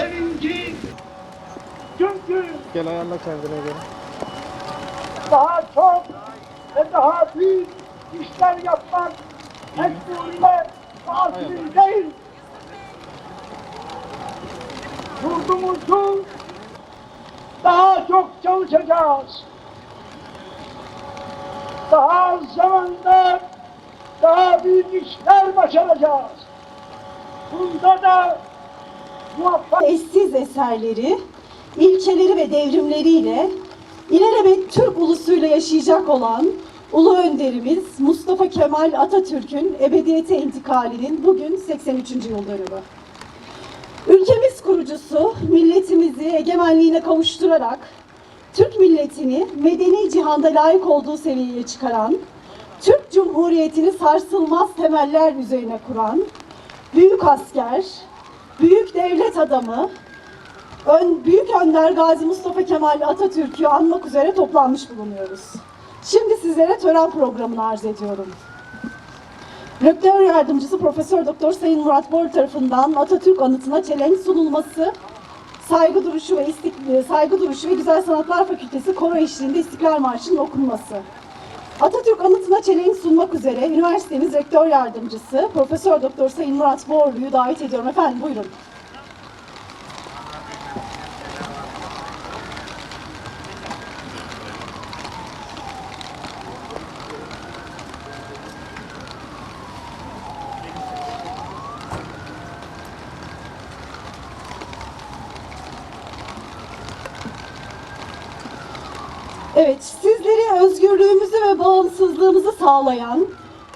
sevinci. Çünkü Gel ayarla kendine göre. daha çok ve daha büyük işler yapmak mecburiyet değil. Yurdumuzu daha çok çalışacağız. Daha az zamanda daha büyük işler başaracağız. Bunda da muvaffak eşsiz eserleri, ilkeleri ve devrimleriyle ilelebet Türk ulusuyla yaşayacak olan Ulu Önderimiz Mustafa Kemal Atatürk'ün ebediyete intikalinin bugün 83. yıl dönümü. Ülkemiz kurucusu milletimizi egemenliğine kavuşturarak Türk milletini medeni cihanda layık olduğu seviyeye çıkaran, Türk Cumhuriyeti'ni sarsılmaz temeller üzerine kuran, büyük asker, büyük devlet adamı, ön, büyük önder Gazi Mustafa Kemal Atatürk'ü anmak üzere toplanmış bulunuyoruz. Şimdi sizlere tören programını arz ediyorum. Rektör yardımcısı Profesör Doktor Sayın Murat Bor tarafından Atatürk anıtına çelenk sunulması, saygı duruşu ve istik- saygı duruşu ve Güzel Sanatlar Fakültesi koro eşliğinde İstiklal Marşı'nın okunması. Atatürk anıtına çelenk sunmak üzere üniversitemiz rektör yardımcısı Profesör Doktor Sayın Murat Borlu'yu davet ediyorum. Efendim buyurun. Evet, sizleri özgürlüğümüzü ve bağımsızlığımızı sağlayan,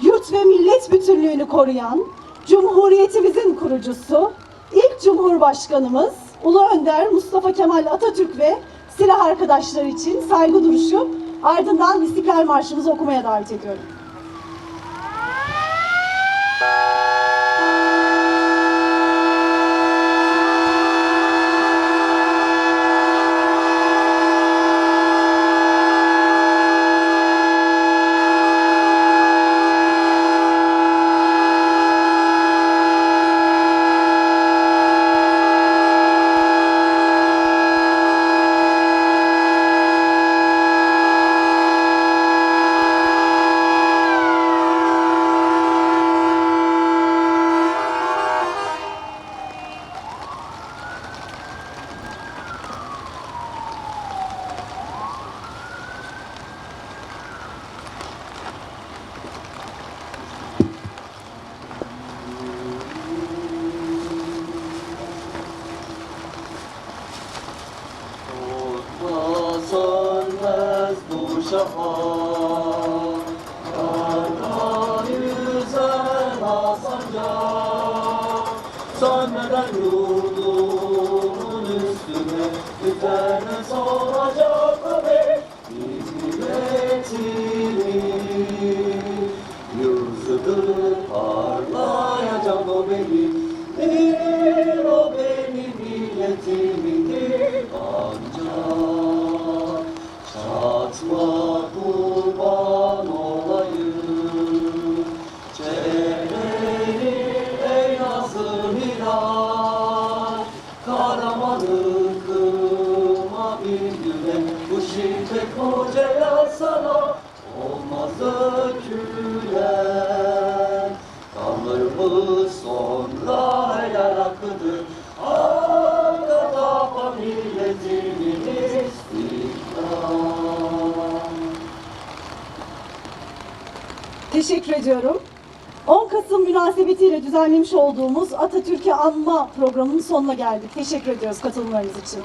yurt ve millet bütünlüğünü koruyan, Cumhuriyetimizin kurucusu, ilk Cumhurbaşkanımız Ulu Önder Mustafa Kemal Atatürk ve silah arkadaşları için saygı duruşu ardından İstiklal Marşımızı okumaya davet ediyorum. Şafak Karda yüzen asancak Sönmeden yurdumun üstüne Üzerine soracak o benim güne Bu şiddet kocaya sana olmaz dökülen Kanlarımız sonra helal hakkıdır Arka tapa milletimin istiklal Teşekkür ediyorum. 10 Kasım münasebetiyle düzenlemiş olduğumuz Atatürk'ü anma programının sonuna geldik. Teşekkür ediyoruz katılımlarınız için.